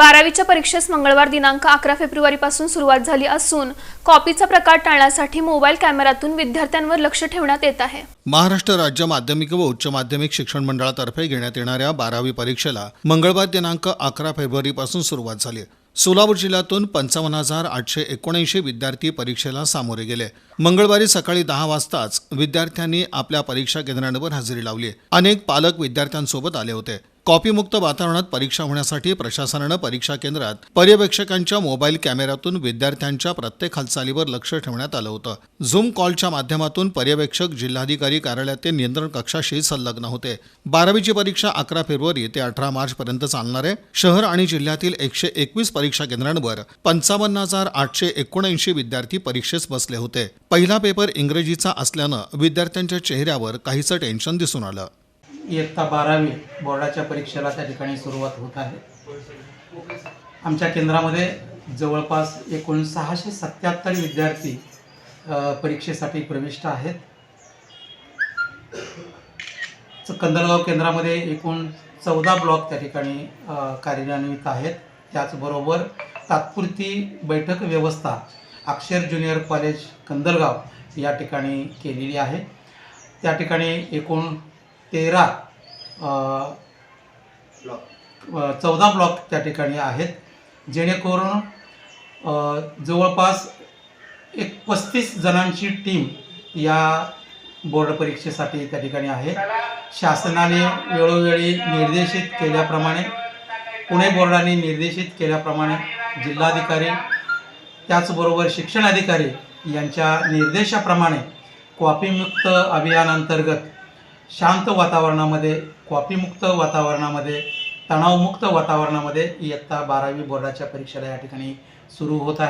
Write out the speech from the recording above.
बारावीच्या परीक्षेस मंगळवार दिनांक अकरा फेब्रुवारीपासून सुरुवात झाली असून कॉपीचा प्रकार टाळण्यासाठी मोबाईल कॅमेऱ्यातून विद्यार्थ्यांवर लक्ष ठेवण्यात येत आहे. महाराष्ट्र राज्य माध्यमिक व उच्च माध्यमिक शिक्षण मंडळातर्फे घेण्यात येणाऱ्या बारावी परीक्षेला मंगळवार दिनांक अकरा फेब्रुवारीपासून सुरुवात झाली. सोलापूर जिल्ह्यातून पंचावन्न हजार आठशे एकोणऐंशी विद्यार्थी परीक्षेला सामोरे गेले. मंगळवारी सकाळी दहा वाजताच विद्यार्थ्यांनी आपल्या परीक्षा केंद्रांवर हजेरी लावली. अनेक पालक विद्यार्थ्यांसोबत आले होते. कॉपीमुक्त वातावरणात परीक्षा होण्यासाठी प्रशासनानं परीक्षा केंद्रात पर्यवेक्षकांच्या मोबाईल कॅमेऱ्यातून विद्यार्थ्यांच्या प्रत्येक हालचालीवर लक्ष ठेवण्यात आलं होतं. झूम कॉलच्या माध्यमातून पर्यवेक्षक जिल्हाधिकारी कार्यालयातील नियंत्रण कक्षाशी संलग्न होते. बारावीची परीक्षा अकरा फेब्रुवारी ते अठरा मार्च पर्यंत चालणार आहे. शहर आणि जिल्ह्यातील एकशे एकवीस परीक्षा केंद्रांवर पंचावन्न हजार आठशे एकोणऐंशी विद्यार्थी परीक्षेस बसले होते. पहिला पेपर इंग्रजीचा असल्यानं विद्यार्थ्यांच्या चेहऱ्यावर काहीसं टेन्शन दिसून आलं. इयत्ता बारावी बोर्डाच्या परीक्षेला त्या ठिकाणी सुरुवात होत आहे. आमच्या केंद्रामध्ये जवळपास एकूण सहाशे सत्याहत्तर विद्यार्थी परीक्षेसाठी प्रविष्ट आहेत. च- कंदलगाव केंद्रामध्ये एकूण चौदा ब्लॉक त्या ठिकाणी कार्यान्वित आहेत. त्याचबरोबर तात्पुरती बैठक व्यवस्था अक्षर ज्युनियर कॉलेज कंदलगाव या ठिकाणी केलेली आहे. त्या ठिकाणी एकूण तेरा चौदा ब्लॉक त्या ठिकाणी आहेत. जेणेकरून जवळपास एक पस्तीस जणांची टीम या बोर्ड परीक्षेसाठी त्या ठिकाणी आहे. शासनाने वेळोवेळी निर्देशित केल्याप्रमाणे पुणे बोर्डाने निर्देशित केल्याप्रमाणे जिल्हाधिकारी त्याचबरोबर शिक्षण अधिकारी यांच्या निर्देशाप्रमाणे कॉपीमुक्त अभियानांतर्गत शांत वातावरणामध्ये कॉपीमुक्त वातावरणामध्ये तणावमुक्त वातावरणामध्ये इयत्ता बारावी बोर्डाच्या परीक्षेला या ठिकाणी सुरू होत आहे.